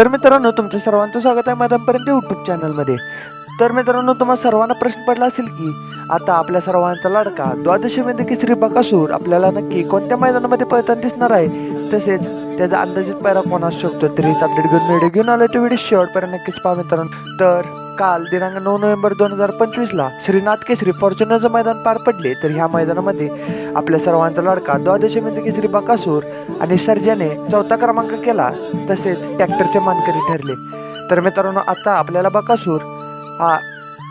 तर मित्रांनो तुमचं सर्वांचं स्वागत आहे मैदानपर्यंत यूट्यूब चॅनलमध्ये तर मित्रांनो तुम्हाला सर्वांना प्रश्न पडला असेल की आता आपल्या सर्वांचा लाडका द्वादशीमध्ये केसरी बकासूर आपल्याला नक्की कोणत्या मैदानामध्ये पळताना दिसणार आहे? तसेच त्याचा अंदाजित पैरा कोण असू शकतो? तर हीच अपडेट घेऊन व्हिडिओ घेऊन आलो तो व्हिडिओ शेवटपर्यंत नक्कीच पहा मित्रांनो. तर काल दिनांक नऊ नोव्हेंबर दोन हजार पंचवीसला श्रीनाथ केसरी फॉर्च्युनरचं मैदान पार पडले तर ह्या मैदानामध्ये आपल्या सर्वांचा लाडका द्वादशीमध्ये केसरी बकासूर आणि सर्जाने चौथा क्रमांक केला तसेच ट्रॅक्टरचे मानकरी ठरले. तर मित्रांनो आता आपल्याला बकासूर हा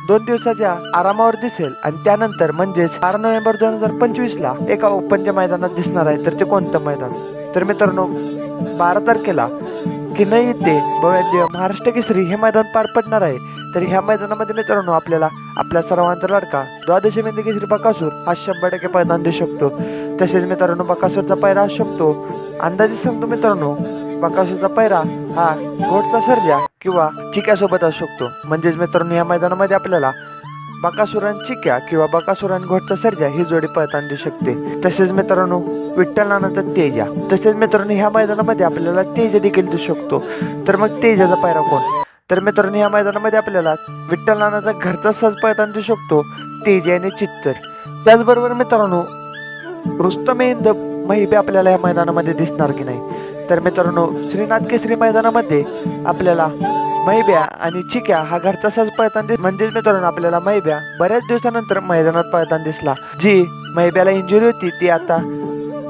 दोन दिवसाच्या आरामावर दिसेल आणि त्यानंतर म्हणजेच बारा नोव्हेंबर दोन हजार पंचवीसला एका ओपनच्या मैदानात दिसणार आहे तर ते कोणतं मैदान? तर मित्रांनो बारा तारखेला की नाही भव्य महाराष्ट्र केसरी हे मैदान पार पडणार आहे. तर ह्या मैदानामध्ये मित्रांनो हो आपल्याला. आपल्या सर्वांचा लडका. द्वादशी मेंदी केसरी. बकासूर हा शंभर टक्के पैदान देऊ शकतो. तसेच मित्रांनो बकासूरचा पैरा असू शकतो. अंदाजे सांगतो मित्रांनो बकासूरचा पैरा हा घोटचा सर्जा किंवा चिक्यासोबत असू शकतो. म्हणजेच मित्रांनो या मैदानामध्ये आपल्याला बकासुरान चिक्या किंवा बकासुरान घोटचा सर्जा ही जोडी पळताना देऊ शकते. तसेच मित्रांनो विठ्ठलानंतर तेजा. तसेच मित्रांनो ह्या मैदानामध्ये आपल्याला तेजा देखील देऊ शकतो. तर मग तेजाचा पायरा कोण? तर मित्रांनो ह्या मैदानामध्ये आपल्याला विठ्ठलानाचा घरचा सहज पळताना दिसू शकतो तेजी आणि चित्तर. त्याचबरोबर मित्रांनो रुस्तम हिंद महिबे आपल्याला या मैदानामध्ये दिसणार की नाही? तर मित्रांनो श्रीनाथ केसरी मैदानामध्ये आपल्याला मैब्या आणि चिक्या हा घरचा सहज पळताना दिस म्हणजेच मित्रांनो आपल्याला मैब्या बऱ्याच दिवसानंतर मैदानात पळताना दिसला. जी मैब्याला इंजुरी होती ती आता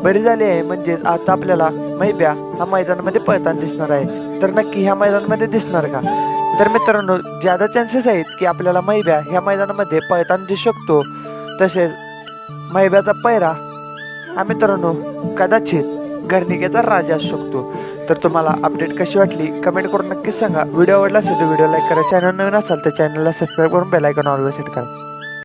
बरी झाली आहे म्हणजेच आता आपल्याला मैब्या हा मैदानामध्ये पळताना दिसणार आहे. तर नक्की ह्या मैदानामध्ये दिसणार का? तर मित्रांनो ज्यादा चान्सेस आहेत की आपल्याला मैब्या ह्या मैदानामध्ये पळताना दिसू शकतो. तसेच मैब्याचा पैरा हा मित्रांनो कदाचित घरनिकेचा राजा असू शकतो. तर तुम्हाला अपडेट कशी वाटली कमेंट करून नक्कीच सांगा. व्हिडिओ आवडला असेल तर व्हिडिओ लाईक करा. चॅनल नवीन असाल तर चॅनलला सबस्क्राईब करून बेलायकॉन ऑलवर सेट करा.